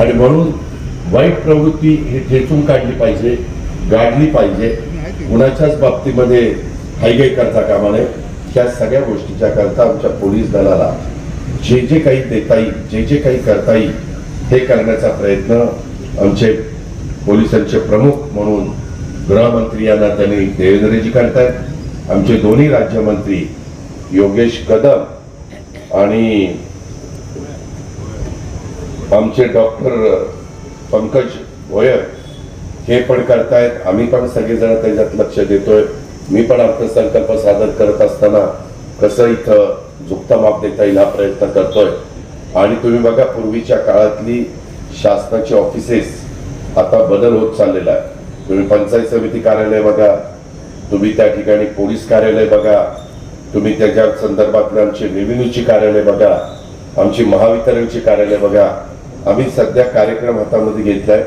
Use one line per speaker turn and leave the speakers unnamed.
आणि म्हणून वाईट प्रवृत्ती ही ठेचून काढली पाहिजे गाडली पाहिजे. कुणाच्याच बाबतीमध्ये हायगाई करता कामा नये. ह्या सगळ्या गोष्टीच्या करता आमच्या पोलीस दलाला जे जे काही देता येईल जे जे काही करता येईल हे करण्याचा प्रयत्न आमचे पोलिसांचे प्रमुख म्हणून गृहमंत्री यांना त्यांनी देवेंद्रजी करतायत. आमचे दोन्ही राज्यमंत्री योगेश कदम आणि आमचे डॉक्टर पंकज भोयर हे पण करतायत. आम्ही पण सगळेजण त्याच्यात लक्ष देतोय. मी पण अर्थसंकल्प सादर करत असताना कसं इथं झुकता माप देता येईल हा प्रयत्न करतोय. आणि तुम्ही बघा पूर्वीच्या काळातली शासनाची ऑफिसेस आता बदल होत चाललेला आहे. तुम्ही पंचायत समिती कार्यालय बघा तुम्ही त्या ठिकाणी पोलीस कार्यालय बघा तुम्ही त्याच्या संदर्भातले आमचे रेव्हेन्यूची कार्यालय बघा आमची महावितरणची कार्यालय बघा आम्ही सध्या कार्यक्रम हातामध्ये घेतलाय.